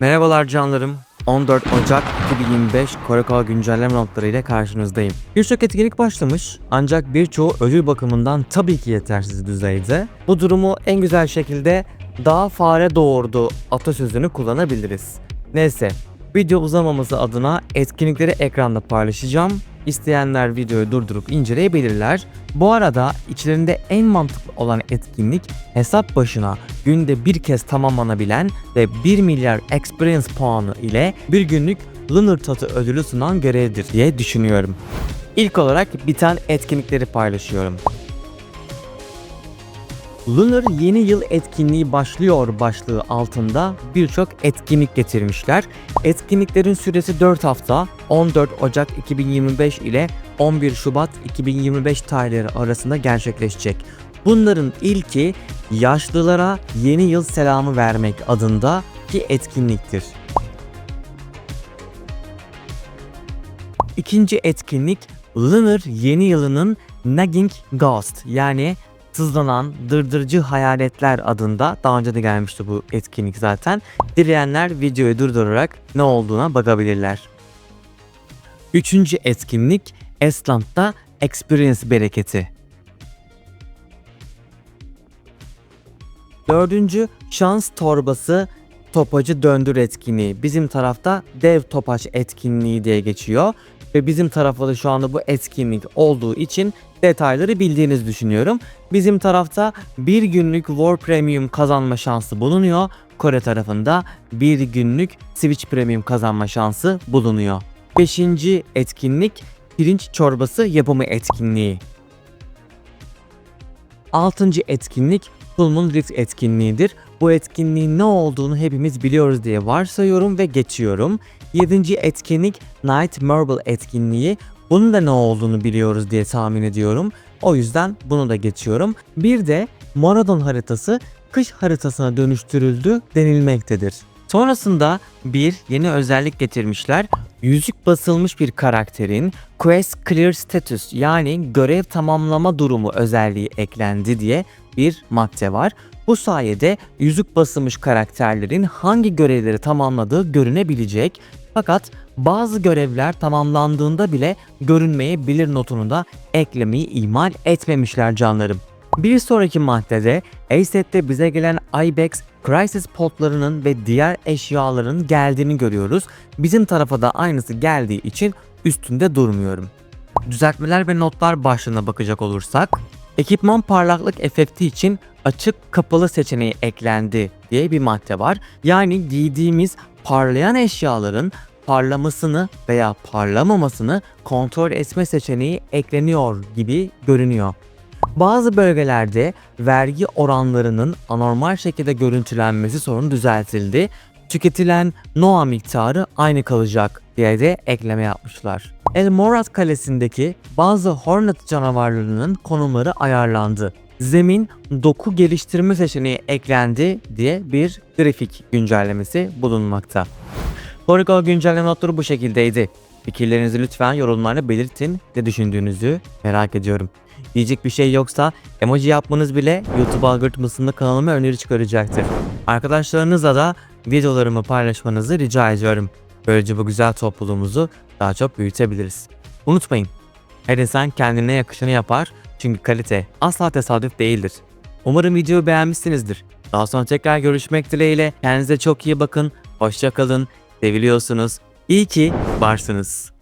Merhabalar canlarım. 14 Ocak 2025 Koreko güncelleme notları ile karşınızdayım. Birçok etkinlik başlamış ancak birçoğu ödül bakımından tabii ki yetersiz düzeyde. Bu durumu en güzel şekilde daha fare doğurdu atasözünü kullanabiliriz. Neyse video uzamaması adına etkinlikleri ekranda paylaşacağım. İsteyenler videoyu durdurup inceleyebilirler. Bu arada içlerinde en mantıklı olan etkinlik hesap başına günde bir kez tamamlanabilen ve 1 milyar experience puanı ile bir günlük Lunar Tatı ödülü sunan görevdir diye düşünüyorum. İlk olarak biten etkinlikleri paylaşıyorum. Lunar Yeni Yıl etkinliği başlıyor başlığı altında birçok etkinlik getirmişler. Etkinliklerin süresi 4 hafta 14 Ocak 2025 ile 11 Şubat 2025 tarihleri arasında gerçekleşecek. Bunların ilki yaşlılara yeni yıl selamı vermek adında ki etkinliktir. İkinci etkinlik Lunar yeni yılının Nagging Ghost yani sızlanan dırdırcı hayaletler adında daha önce de gelmişti bu etkinlik zaten. Dileyenler videoyu durdurarak ne olduğuna bakabilirler. Üçüncü etkinlik Estland'da Experience Bereketi. Dördüncü şans torbası topacı döndür etkinliği. Bizim tarafta dev topaç etkinliği diye geçiyor. Ve bizim tarafta da şu anda bu etkinlik olduğu için detayları bildiğinizi düşünüyorum. Bizim tarafta bir günlük War Premium kazanma şansı bulunuyor. Kore tarafında bir günlük Switch Premium kazanma şansı bulunuyor. Beşinci etkinlik pirinç çorbası yapımı etkinliği. Altıncı etkinlik Full Moon Rift etkinliğidir. Bu etkinliğin ne olduğunu hepimiz biliyoruz diye varsayıyorum ve geçiyorum. Yedinci etkinlik Night Marble etkinliği. Bunun da ne olduğunu biliyoruz diye tahmin ediyorum. O yüzden bunu da geçiyorum. Bir de Moradon haritası kış haritasına dönüştürüldü denilmektedir. Sonrasında bir yeni özellik getirmişler. Yüzük basılmış bir karakterin Quest Clear Status yani görev tamamlama durumu özelliği eklendi diye bir madde var. Bu sayede yüzük basılmış karakterlerin hangi görevleri tamamladığı görünebilecek. Fakat bazı görevler tamamlandığında bile görünmeyebilir notunu da eklemeyi ihmal etmemişler canlarım. Bir sonraki maddede ASET'te bize gelen Ibex Crisis potlarının ve diğer eşyaların geldiğini görüyoruz. Bizim tarafa da aynısı geldiği için üstünde durmuyorum. Düzeltmeler ve notlar başlığına bakacak olursak, ekipman parlaklık efekti için açık kapalı seçeneği eklendi diye bir madde var. Yani giydiğimiz parlayan eşyaların parlamasını veya parlamamasını kontrol etme seçeneği ekleniyor gibi görünüyor. Bazı bölgelerde vergi oranlarının anormal şekilde görüntülenmesi sorunu düzeltildi. Tüketilen NOA miktarı aynı kalacak diye de ekleme yapmışlar. El Morat kalesindeki bazı Hornet canavarlarının konumları ayarlandı. Zemin doku geliştirme seçeneği eklendi diye bir grafik güncellemesi bulunmakta. Polygon güncelleme notları bu şekildeydi. Fikirlerinizi lütfen yorumlarda belirtin. Ne düşündüğünüzü merak ediyorum. Diyecek bir şey yoksa emoji yapmanız bile YouTube algoritmasında kanalıma öneri çıkaracaktır. Arkadaşlarınızla da videolarımı paylaşmanızı rica ediyorum. Böylece bu güzel topluluğumuzu daha çok büyütebiliriz. Unutmayın, her insan kendine yakışanı yapar çünkü kalite asla tesadüf değildir. Umarım videoyu beğenmişsinizdir. Daha sonra tekrar görüşmek dileğiyle kendinize çok iyi bakın, hoşça kalın, seviliyorsunuz, iyi ki varsınız.